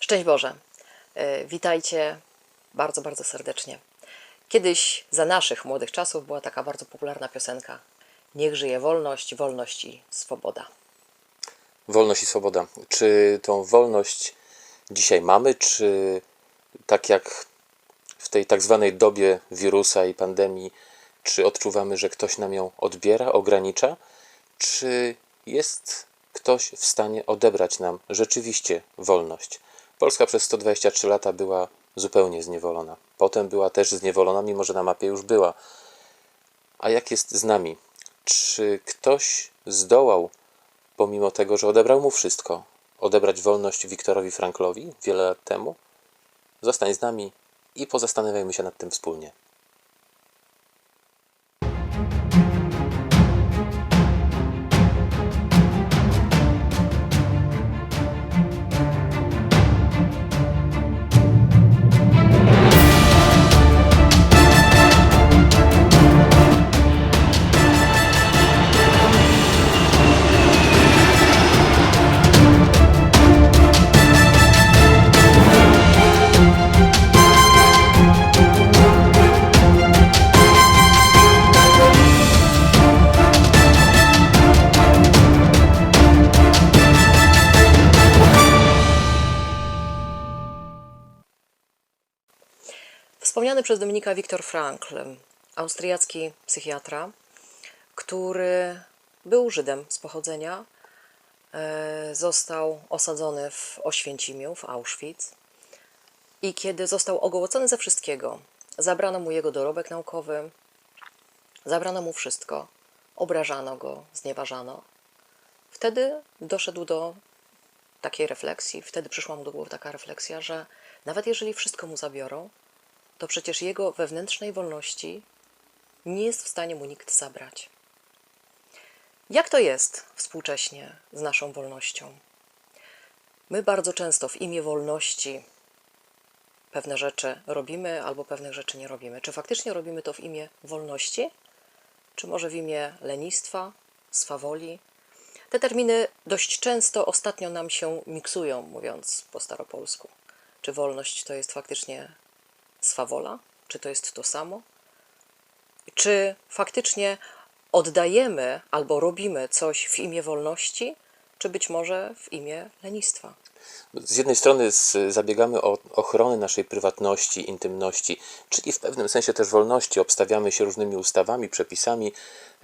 Szczęść Boże. E, Witajcie bardzo, bardzo serdecznie. Kiedyś za naszych młodych czasów była taka bardzo popularna piosenka. Niech żyje wolność, wolność i swoboda. Wolność i swoboda. Czy tą wolność dzisiaj mamy, czy tak jak w tej tak zwanej dobie wirusa i pandemii, czy odczuwamy, że ktoś nam ją odbiera, ogranicza, czy jest ktoś w stanie odebrać nam rzeczywiście wolność? Polska przez 123 lata była zupełnie zniewolona. Potem była też zniewolona, mimo że na mapie już była. A jak jest z nami? Czy ktoś zdołał pomimo tego, że odebrał mu wszystko, odebrać wolność Wiktorowi Franklowi wiele lat temu? Zostań z nami i pozastanawiajmy się nad tym wspólnie. Przez Dominika Viktor Frankl, austriacki psychiatra, który był Żydem z pochodzenia, e, został osadzony w Oświęcimiu, w Auschwitz i kiedy został ogołocony ze wszystkiego, zabrano mu jego dorobek naukowy, zabrano mu wszystko, obrażano go, znieważano. Wtedy doszedł do takiej refleksji, wtedy przyszła mu do głowy taka refleksja, że nawet jeżeli wszystko mu zabiorą, to przecież jego wewnętrznej wolności nie jest w stanie mu nikt zabrać. Jak to jest współcześnie z naszą wolnością? My bardzo często w imię wolności pewne rzeczy robimy albo pewnych rzeczy nie robimy. Czy faktycznie robimy to w imię wolności, czy może w imię lenistwa, swawoli? Te terminy dość często ostatnio nam się miksują, mówiąc po staropolsku. Czy wolność to jest faktycznie swawola? Czy to jest to samo? Czy faktycznie oddajemy albo robimy coś w imię wolności, czy być może w imię lenistwa? Z jednej strony zabiegamy o ochronę naszej prywatności, intymności, czyli w pewnym sensie też wolności. Obstawiamy się różnymi ustawami, przepisami.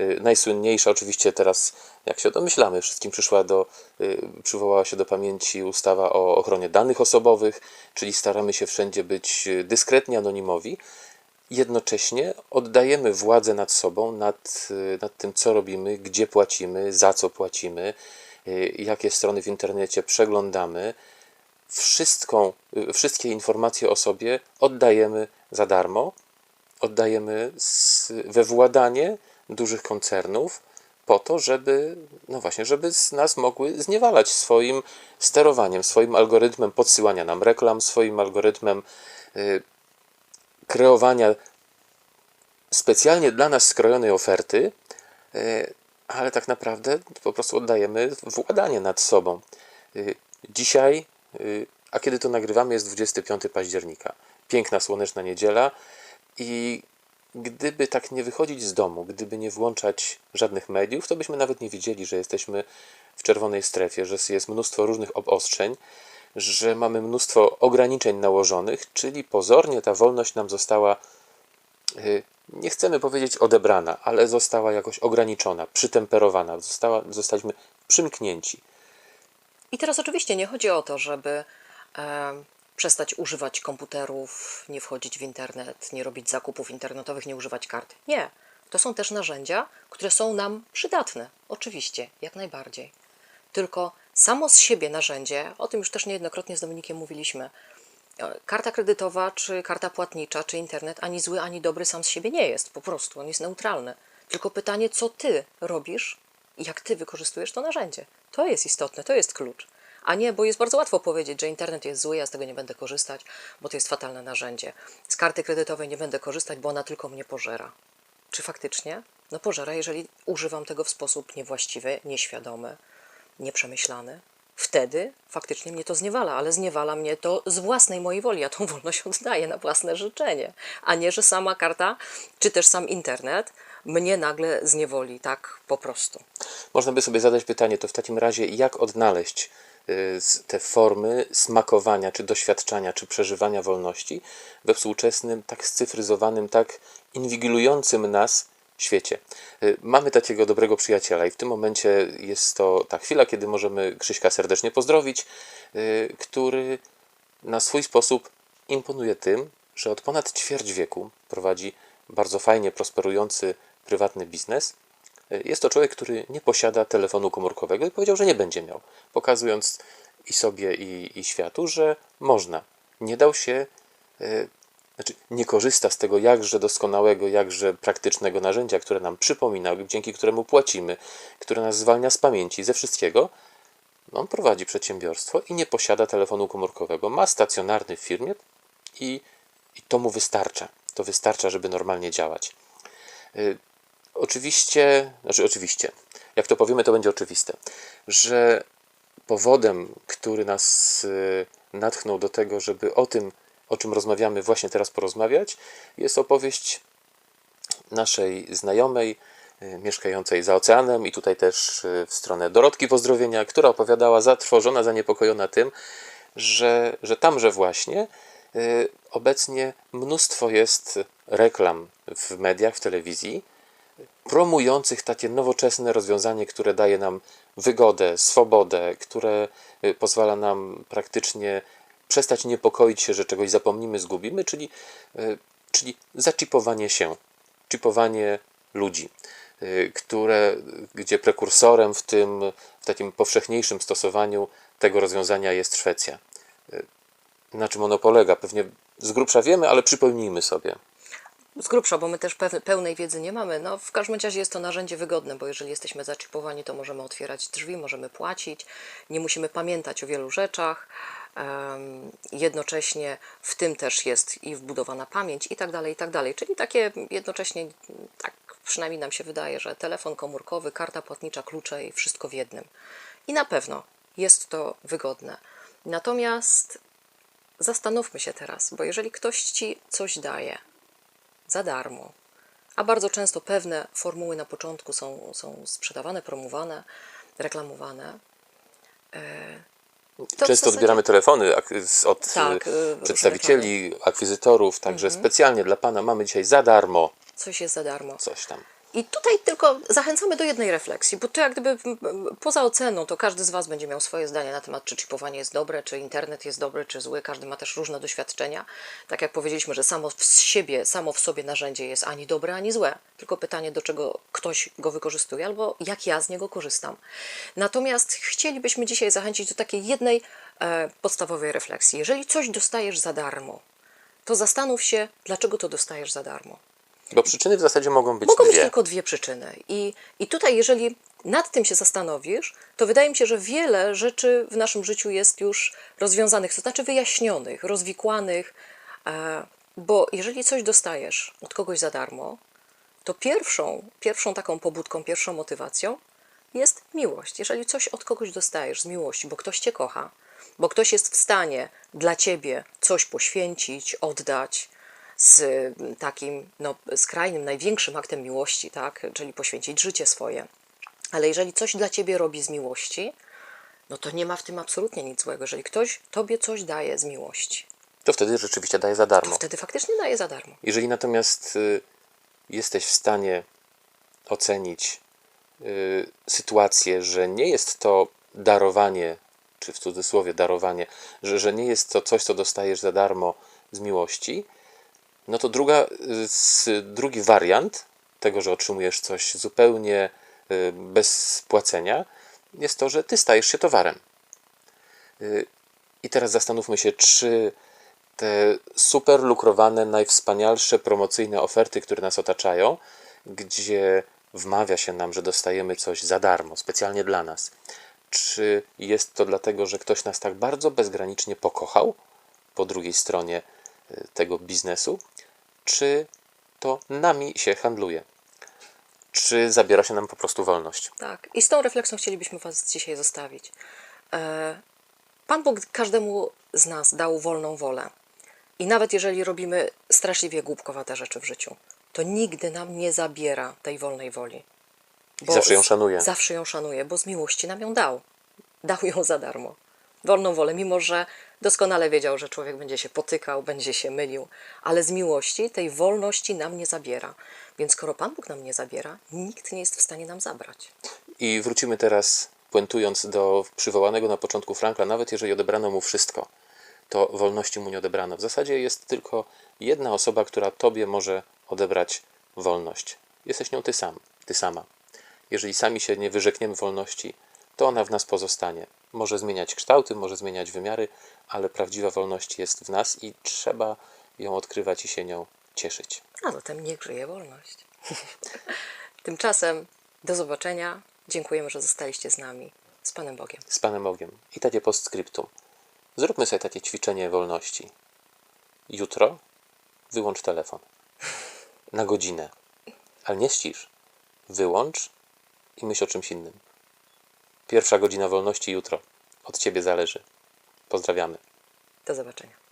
Y, Najsłynniejsza oczywiście teraz, jak się domyślamy, wszystkim przyszła do, y, przywołała się do pamięci ustawa o ochronie danych osobowych, czyli staramy się wszędzie być y, dyskretnie anonimowi. Jednocześnie oddajemy władzę nad sobą, nad, nad tym, co robimy, gdzie płacimy, za co płacimy, jakie strony w internecie przeglądamy. Wszystką, y, wszystkie informacje o sobie oddajemy za darmo, oddajemy z, we władanie dużych koncernów po to, żeby, no właśnie, żeby z nas mogły zniewalać swoim sterowaniem, swoim algorytmem podsyłania nam reklam, swoim algorytmem y, kreowania specjalnie dla nas skrojonej oferty, e, ale tak naprawdę po prostu oddajemy władanie nad sobą. E, Dzisiaj, e, a kiedy to nagrywamy, jest 25 października. Piękna, słoneczna niedziela i gdyby tak nie wychodzić z domu, gdyby nie włączać żadnych mediów, to byśmy nawet nie wiedzieli, że jesteśmy w czerwonej strefie, że jest mnóstwo różnych obostrzeń, że mamy mnóstwo ograniczeń nałożonych, czyli pozornie ta wolność nam została, y, nie chcemy powiedzieć odebrana, ale została jakoś ograniczona, przytemperowana, została, zostaliśmy przymknięci. I teraz oczywiście nie chodzi o to, żeby e, przestać używać komputerów, nie wchodzić w internet, nie robić zakupów internetowych, nie używać kart. Nie. To są też narzędzia, które są nam przydatne. Oczywiście, jak najbardziej. Tylko samo z siebie narzędzie, o tym już też niejednokrotnie z Dominikiem mówiliśmy, karta kredytowa, czy karta płatnicza, czy internet ani zły, ani dobry sam z siebie nie jest. Po prostu, on jest neutralny. Tylko pytanie, co ty robisz i jak ty wykorzystujesz to narzędzie. To jest istotne, to jest klucz. A nie, bo jest bardzo łatwo powiedzieć, że internet jest zły, ja z tego nie będę korzystać, bo to jest fatalne narzędzie. Z karty kredytowej nie będę korzystać, bo ona tylko mnie pożera. Czy faktycznie? No pożera, jeżeli używam tego w sposób niewłaściwy, nieświadomy, nieprzemyślany. Wtedy faktycznie mnie to zniewala, ale zniewala mnie to z własnej mojej woli. Ja tą wolność oddaję na własne życzenie, a nie, że sama karta, czy też sam internet mnie nagle zniewoli, tak po prostu. Można by sobie zadać pytanie, to w takim razie jak odnaleźć y, te formy smakowania, czy doświadczania, czy przeżywania wolności we współczesnym, tak scyfryzowanym, tak inwigilującym nas świecie. Y, Mamy takiego dobrego przyjaciela i w tym momencie jest to ta chwila, kiedy możemy Krzyśka serdecznie pozdrowić, y, który na swój sposób imponuje tym, że od ponad ćwierć wieku prowadzi bardzo fajnie prosperujący prywatny biznes. Jest to człowiek, który nie posiada telefonu komórkowego i powiedział, że nie będzie miał, pokazując i sobie, i, i światu, że można. Nie dał się, znaczy nie korzysta z tego jakże doskonałego, jakże praktycznego narzędzia, które nam przypomina, dzięki któremu płacimy, które nas zwalnia z pamięci, ze wszystkiego. No, On prowadzi przedsiębiorstwo i nie posiada telefonu komórkowego. Ma stacjonarny w firmie i, i to mu wystarcza. To wystarcza, żeby normalnie działać. Y, Oczywiście, znaczy oczywiście, jak to powiemy, to będzie oczywiste, że powodem, który nas y, natchnął do tego, żeby o tym, o czym rozmawiamy, właśnie teraz porozmawiać, jest opowieść naszej znajomej, y, mieszkającej za oceanem i tutaj też y, w stronę Dorotki Pozdrowienia, która opowiadała zatrwożona, zaniepokojona tym, że, że tamże właśnie y, obecnie mnóstwo jest reklam w mediach, w telewizji, promujących takie nowoczesne rozwiązanie, które daje nam wygodę, swobodę, które pozwala nam praktycznie przestać niepokoić się, że czegoś zapomnimy, zgubimy, czyli, y, czyli zaczipowanie się, chipowanie ludzi, y, które, gdzie prekursorem w tym, w takim powszechniejszym stosowaniu tego rozwiązania jest Szwecja. Y, Na czym ono polega? Pewnie z grubsza wiemy, ale przypomnijmy sobie. Z grubsza, bo my też pełnej wiedzy nie mamy. No, w każdym razie jest to narzędzie wygodne, bo jeżeli jesteśmy zaczipowani, to możemy otwierać drzwi, możemy płacić, nie musimy pamiętać o wielu rzeczach. Jednocześnie w tym też jest i wbudowana pamięć i tak dalej, i tak dalej. Czyli takie jednocześnie, tak przynajmniej nam się wydaje, że telefon komórkowy, karta płatnicza, klucze i wszystko w jednym. I na pewno jest to wygodne. Natomiast zastanówmy się teraz, bo jeżeli ktoś ci coś daje, za darmo. A bardzo często pewne formuły na początku są, są sprzedawane, promowane, reklamowane. To w Często zasadzie- odbieramy telefony od Tak, różne przedstawicieli, akwizytorów, także Mhm. specjalnie dla Pana mamy dzisiaj za darmo Coś jest za darmo. coś tam. I tutaj tylko zachęcamy do jednej refleksji, bo to jak gdyby poza oceną, to każdy z Was będzie miał swoje zdanie na temat, czy chipowanie jest dobre, czy internet jest dobry, czy zły. Każdy ma też różne doświadczenia. Tak jak powiedzieliśmy, że samo w siebie, samo w sobie narzędzie jest ani dobre, ani złe. Tylko pytanie, do czego ktoś go wykorzystuje, albo jak ja z niego korzystam. Natomiast chcielibyśmy dzisiaj zachęcić do takiej jednej e, podstawowej refleksji. Jeżeli coś dostajesz za darmo, to zastanów się, dlaczego to dostajesz za darmo. Bo przyczyny w zasadzie mogą być Mogą być dwie. tylko dwie przyczyny. I, I tutaj, jeżeli nad tym się zastanowisz, to wydaje mi się, że wiele rzeczy w naszym życiu jest już rozwiązanych, to znaczy wyjaśnionych, rozwikłanych, e, bo jeżeli coś dostajesz od kogoś za darmo, to pierwszą, pierwszą taką pobudką, pierwszą motywacją jest miłość. Jeżeli coś od kogoś dostajesz z miłości, bo ktoś cię kocha, bo ktoś jest w stanie dla ciebie coś poświęcić, oddać, z mm, takim no, skrajnym, największym aktem miłości, tak? czyli poświęcić życie swoje. Ale jeżeli coś dla ciebie robi z miłości, no to nie ma w tym absolutnie nic złego. Jeżeli ktoś tobie coś daje z miłości, To wtedy rzeczywiście daje za darmo. wtedy faktycznie daje za darmo. Jeżeli natomiast y, jesteś w stanie ocenić y, sytuację, że nie jest to darowanie, czy w cudzysłowie darowanie, że, że nie jest to coś, co dostajesz za darmo z miłości, no to druga, drugi wariant tego, że otrzymujesz coś zupełnie y, bez płacenia, jest to, że ty stajesz się towarem. Y, I teraz zastanówmy się, czy te super lukrowane, najwspanialsze promocyjne oferty, które nas otaczają, gdzie wmawia się nam, że dostajemy coś za darmo, specjalnie dla nas. Czy jest to dlatego, że ktoś nas tak bardzo bezgranicznie pokochał po drugiej stronie y, tego biznesu, czy to nami się handluje? Czy zabiera się nam po prostu wolność? Tak. I z tą refleksją chcielibyśmy Was dzisiaj zostawić. E, Pan Bóg każdemu z nas dał wolną wolę. I nawet jeżeli robimy straszliwie głupkowate rzeczy w życiu, to nigdy nam nie zabiera tej wolnej woli. I zawsze ją szanuje. Zawsze ją szanuje, bo z miłości nam ją dał. Dał ją za darmo. Wolną wolę, mimo że doskonale wiedział, że człowiek będzie się potykał, będzie się mylił, ale z miłości tej wolności nam nie zabiera. Więc skoro Pan Bóg nam nie zabiera, nikt nie jest w stanie nam zabrać. I wrócimy teraz, puentując do przywołanego na początku Frankla, nawet jeżeli odebrano mu wszystko, to wolności mu nie odebrano. W zasadzie jest tylko jedna osoba, która tobie może odebrać wolność. Jesteś nią ty sam, ty sama. Jeżeli sami się nie wyrzekniemy wolności, to ona w nas pozostanie. Może zmieniać kształty, może zmieniać wymiary, ale prawdziwa wolność jest w nas i trzeba ją odkrywać i się nią cieszyć. A zatem niech żyje wolność. Tymczasem do zobaczenia. Dziękujemy, że zostaliście z nami. Z Panem Bogiem. z Panem Bogiem. I takie postscriptum. Zróbmy sobie takie ćwiczenie wolności. Jutro wyłącz telefon. Na godzinę. Ale nie ścisz. Wyłącz i myśl o czymś innym. Pierwsza godzina wolności jutro. Od Ciebie zależy. Pozdrawiamy. Do zobaczenia.